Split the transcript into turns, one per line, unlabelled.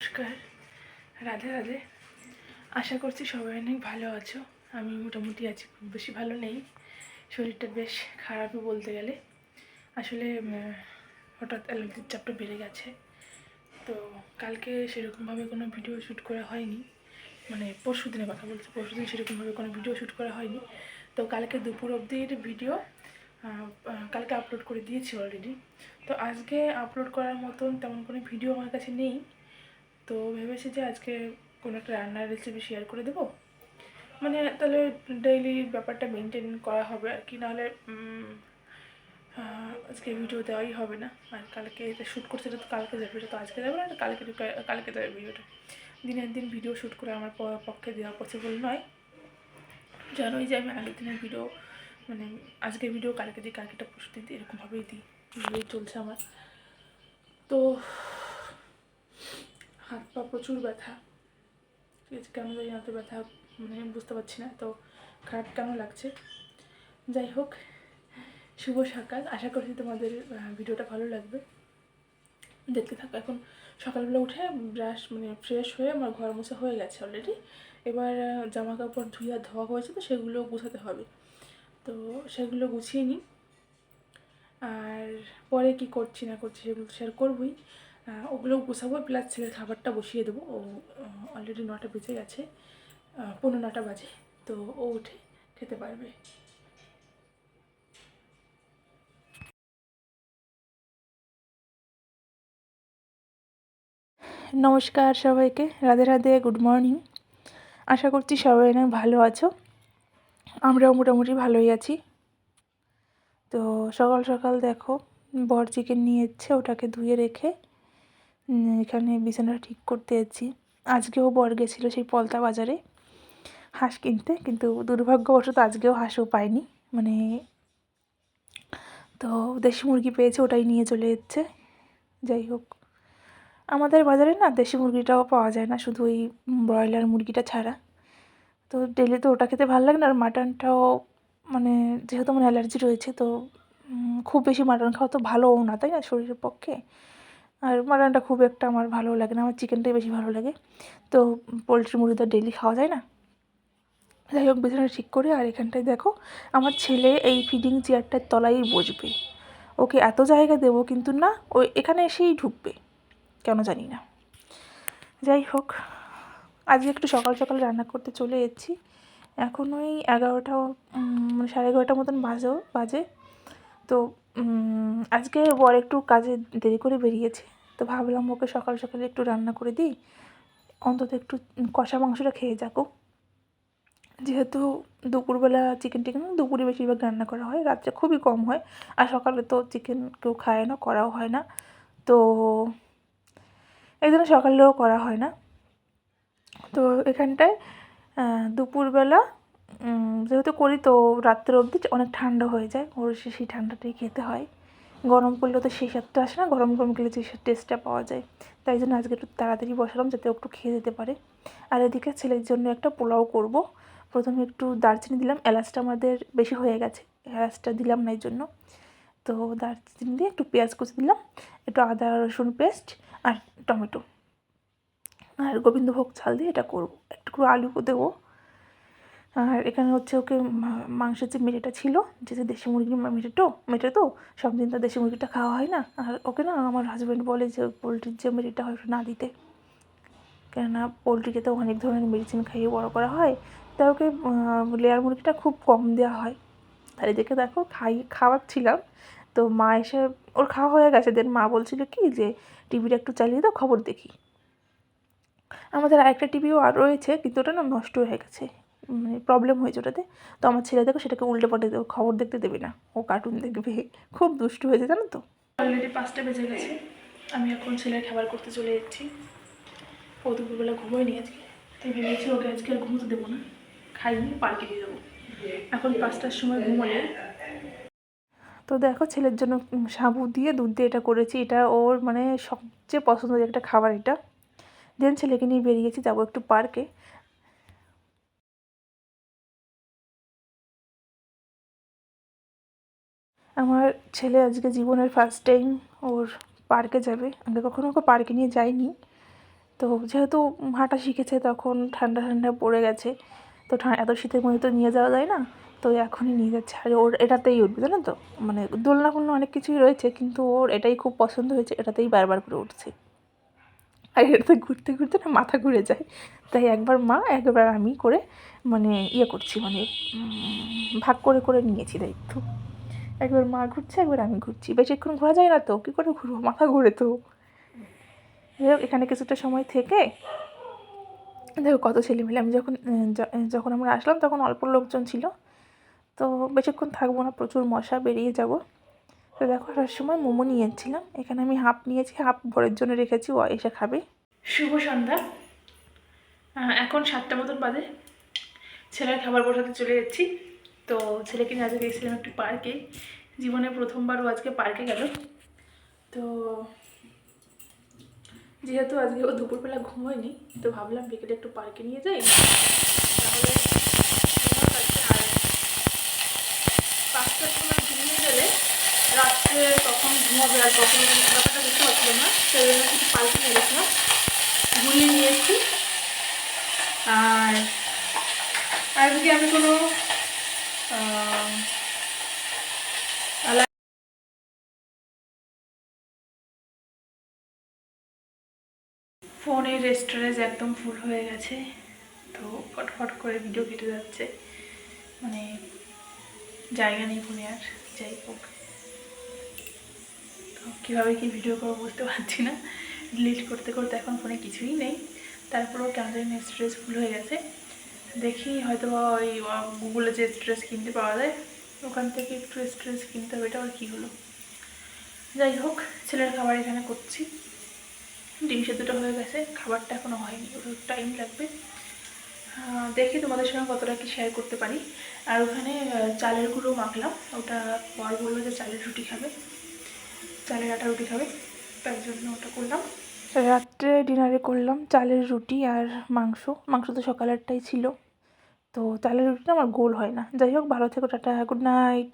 নমস্কার। রাধে রাধে। আশা করছি সবাই অনেক ভালো আছো। আমি মোটামুটি আছি খুব বেশি ভালো নেই। শরীরটা বেশ খারাপই বলতে গেলে। আসলে হঠাৎ অ্যালার্জির চাপটা বেড়ে গেছে। তো কালকে সেরকমভাবে কোনো ভিডিও শ্যুট করা হয়নি। মানে পরশু দিনের কথা বলছি পরশু দিন সেরকমভাবে কোনো ভিডিও শ্যুট করা হয়নি। তো কালকে দুপুর অবধির ভিডিও কালকে আপলোড করে দিয়েছি অলরেডি তো আজকে আপলোড করার মতন তেমন কোনো ভিডিও আমার কাছে নেই। তো ভেবেছি যে আজকে কোনো একটা রান্নার রেসিপি শেয়ার করে দেবো। মানে তাহলে ডেইলি ব্যাপারটা মেনটেন করা হবে আর কি, নাহলে আজকে ভিডিও দেওয়াই হবে না। আর কালকে এটা শ্যুট এটা তো কালকে যাবে তো আজকে যাবে না কালকে কালকে দেবে ভিডিওটা দিনের দিন ভিডিও শ্যুট করে আমার পক্ষে দেওয়া পসিবল নয়। জানোই যে আমি আগের দিনের ভিডিও মানে আজকের ভিডিও কালকে দিই কালকেটা পরশু দিন এরকমভাবেই দিই এভাবেই চলছে আমার। তো হাত পা প্রচুর ব্যথা। কেন জানি এত ব্যথা মানে বুঝতে পারছি না তো খারাপ কেন লাগছে। যাই হোক, শুভ সকাল। আশা করছি তোমাদের ভিডিওটা ভালো লাগবে। দেখতে থাকো, এখন সকালবেলা উঠে ব্রাশ মানে ফ্রেশ হয়ে আমার ঘর মোছা হয়ে গেছে অলরেডি এবার জামা কাপড় ধুইয়া ধোয়া হয়েছে তো, সেগুলো গুছাতে হবে। তো সেগুলো গুছিয়ে নিই। আর পরে কি করছি না করছি সেগুলো শেয়ার করবই। ওগুলো গুছাবো প্লাস ছেলের খাবারটা বসিয়ে দেবো। ও অলরেডি নটা বেজে গেছে পনেরো নটা বাজে, তো ও উঠে খেতে পারবে। নমস্কার সবাইকে, রাধে রাধে গুড মর্নিং আশা করছি সবাই অনেক ভালো আছো। আমরাও মোটামুটি ভালোই আছি। তো সকাল সকাল দেখো, বর চিকেন নিয়ে এসছে, ওটাকে ধুয়ে রেখে এখানে বিছানাটা ঠিক করতে যাচ্ছি। আজকেও বর গেছিল সেই পলতা বাজারে হাঁস কিনতে, কিন্তু দুর্ভাগ্যবশত আজকেও হাঁসও পাইনি মানে তো দেশি মুরগি পেয়েছে, ওটাই নিয়ে চলে এসছে যাই হোক, আমাদের বাজারে না দেশি মুরগিটাও পাওয়া যায় না, শুধু ওই ব্রয়লার মুরগিটা ছাড়া। তো ডেলি তো ওটা খেতে ভালো লাগে না, আর মাটনটাও মানে যেহেতু আমার অ্যালার্জি রয়েছে, তো খুব বেশি মাটন খাওয়া তো ভালোও না, তাই না, শরীরের পক্ষে? আর মাটনটা খুব একটা আমার ভালো লাগে না, আমার চিকেনটাই বেশি ভালো লাগে। তো পোলট্রি মুরগি তো ডেলি খাওয়া যায় না। যাই হোক বিছানা ঠিক করে, আর এখানটায় দেখো, আমার ছেলে এই ফিডিং চেয়ারটার তলায় বসবে। ওকে এত জায়গা দেবো কিন্তু না, ও এখানে এসেই ঢুকবে, কেন জানি না। যাই হোক, আজকে একটু সকাল সকাল রান্না করতে চলে এসেছি। এখন ওই এগারোটা মানে সাড়ে এগারোটার মতন বাজেও, বাজে। তো আজকে বর একটু কাজে দেরি করে বেরিয়েছে, তো ভাবলাম ওকে সকাল সকালে একটু রান্না করে দিই। অন্তত একটু কষা মাংসটা খেয়ে যাকো। যেহেতু দুপুরবেলা চিকেন টিকেন দুপুরে বেশিরভাগ রান্না করা হয়, রাত্রে খুবই কম হয়, আর সকালে তো চিকেন কেউ খায় না, করাও হয় না। তো এই জন্য সকালেও করা হয় না। তো এখানটায় দুপুরবেলা যেহেতু করি তো রাত্রের অবধি অনেক ঠান্ডা হয়ে যায় ওর সেই ঠান্ডাটাই খেতে হয়। গরম করলে তো সেই স্বাদটা আসে না, গরম গরম খেলে যে টেস্টটা পাওয়া যায়। তাই জন্য আজকে একটু তাড়াতাড়ি বসালাম যাতে একটু খেয়ে যেতে পারে। আর এদিকে ছেলের জন্য একটা পোলাও করব। প্রথমে একটু দারচিনি দিলাম, এলাচটা আমাদের বেশি হয়ে গেছে, এলাচটা দিলাম না এই জন্য তো দারচিনি দিয়ে একটু পেঁয়াজ কুচি দিলাম, একটু আদা রসুন পেস্ট আর টমেটো। আর গোবিন্দভোগ চাল দিয়ে এটা করব। একটু আলু দেবো। আর এখানে হচ্ছে ওকে মাংসের যে মেটেটা ছিল, যে যে দেশি মুরগির মেটেটো মেটে তো সব দিন তো দেশি মুরগিটা খাওয়া হয় না। আর ওকে না আমার হাজব্যান্ড বলে যে পোলট্রির যে মেটেটা হয় না দিতে। কেননা পোলট্রিকে তো অনেক ধরনের মেডিসিন খাইয়ে বড় করা হয়। তাই ওকে লেয়ার মুরগিটা খুব কম দেওয়া হয়। আর এদিকে দেখো খাই, খাওয়াচ্ছিলাম। তো মা এসে, ওর খাওয়া হয়ে গেছে। দেন মা বলছিল কি যে টিভিটা একটু চালিয়ে দাও, খবর দেখি। আমাদের আরেকটা টিভিও আর রয়েছে, কিন্তু ওটা না নষ্ট হয়ে গেছে। মানে প্রবলেম হয়েছে ওটাতে। তো আমার ছেলে দেখো সেটাকে উল্টে পাল্টে দেবো খবর দেখতে দেবে না। ও কার্টুন দেখবে। খুব দুষ্টু হয়েছে জানো তো? অলরেডি পাঁচটা বেজে গেছে। আমি এখন ছেলের খাবার করতে চলে যাচ্ছি। ও দুপুরবেলা ঘুমোয়নি আজকে। তাই ভেবেছি ওকে আজকে আর ঘুমোতে দেবো না। খাইনি পার্কে দিয়ে দেবো এখন পাঁচটার সময় ঘুমোলে। তো দেখো ছেলের জন্য সাবু দিয়ে দুধ দিয়ে এটা করেছি। এটা ওর মানে সবচেয়ে পছন্দের একটা খাবার এটা। দেন ছেলেকে নিয়ে বেরিয়েছি যাব একটু পার্কে। আমার ছেলে আজকে জীবনের ফার্স্ট টাইম ওর পার্কে যাবে। আগে কখনো ওকে পার্কে নিয়ে যাইনি। তো যেহেতু হাঁটা শিখেছে, তখন ঠান্ডা ঠান্ডা পড়ে গেছে। তো এত শীতের মধ্যে তো নিয়ে যাওয়া যায় না। তো এখনই নিয়ে যাচ্ছে। আর ওর এটাতেই উঠবে জানো তো? মানে দোলনা অনেক কিছুই রয়েছে, কিন্তু ওর এটাই খুব পছন্দ হয়েছে, এটাতেই বারবার করে উঠছে। আর এটাতে ঘুরতে ঘুরতে না মাথা ঘুরে যায়। তাই একবার মা, একবার আমি করে মানে ইয়ে করছি মানে ভাগ করে করে নিয়েছি দায়িত্ব। একবার মা ঘুরছে, একবার আমি ঘুরছি। বেশিক্ষণ ঘোরা যায় না তো, কী করে ঘুরবো? মাথা ঘুরে তো। হোক, এখানে কিছুটা সময় থেকে দেখো কত ছেলেমেলে আমি যখন যখন আমরা আসলাম তখন অল্প লোকজন ছিল। তো বেশিক্ষণ থাকব না, প্রচুর মশা বেরিয়ে যাব। তো দেখো, আসার সময় মোমো নিয়ে এসেছিলাম এখানে আমি হাফ নিয়েছি, হাফ বরের জন্য রেখেছি, ও এসে খাবে। শুভ সন্ধ্যা। এখন সাতটা মতন বাদে ছেলের খাবার বসাতে চলে যাচ্ছি। তো ছেলেকে নিয়ে আজকে গেছিলাম একটু পার্কে। জীবনে প্রথমবার ও আজকে পার্কে গেল। তো যেহেতু আজকে ও দুপুরবেলা ঘুমোয়নি তো ভাবলাম বিকেলে একটু পার্কে নিয়ে যাই। তাহলে আর পাঁচটার সময় ঘুমিয়ে গেলে রাত্রে কখন ঘুমাবে আর কখন ব্যাপারটা বুঝতে পারছিল না, সেই জন্য পার্কে নিয়ে গেছিলাম ঘুরিয়ে নিয়েছি আর আজকে আমি কোনো আহ, আলা- ফোনের স্টোরেজ একদম ফুল হয়ে গেছে। তো ফটফট করে ভিডিও কেটে যাচ্ছে। মানে জায়গা নেই ফোনে আর, যাই হোক। তো কীভাবে কি ভিডিও করব বুঝতে পারছি না। ডিলিট করতে করতে এখন ফোনে কিছুই নেই। তারপরেও কেন জানি স্টোরেজ ফুল হয়ে গেছে। দেখি হয়তো ওই গুগলে যে স্টোরেজ কিনতে পাওয়া যায়, ওখান থেকে একটু স্টোরেজ কিনতে হবে, এটা আর কী হলো? যাই হোক, ছেলের খাবার এখানে করছি। ডিম সেদ্ধটা হয়ে গেছে, খাবারটা এখনও হয়নি ওটা টাইম লাগবে। দেখি তোমাদের সঙ্গে কতটা কি শেয়ার করতে পারি। আর ওখানে চালের গুঁড়ো মাখলাম, ওটা বর বলল যে চালের রুটি খাবে, চালের আটা রুটি খাবে, তার জন্য ওটা করলাম। রাত্রে ডিনারে করলাম চালের রুটি আর মাংস মাংস তো সকালেরটাই ছিল, তো চালের রুটিটা আমার গোল হয় না। যাই হোক, ভালো থেকো, টাটা গুড নাইট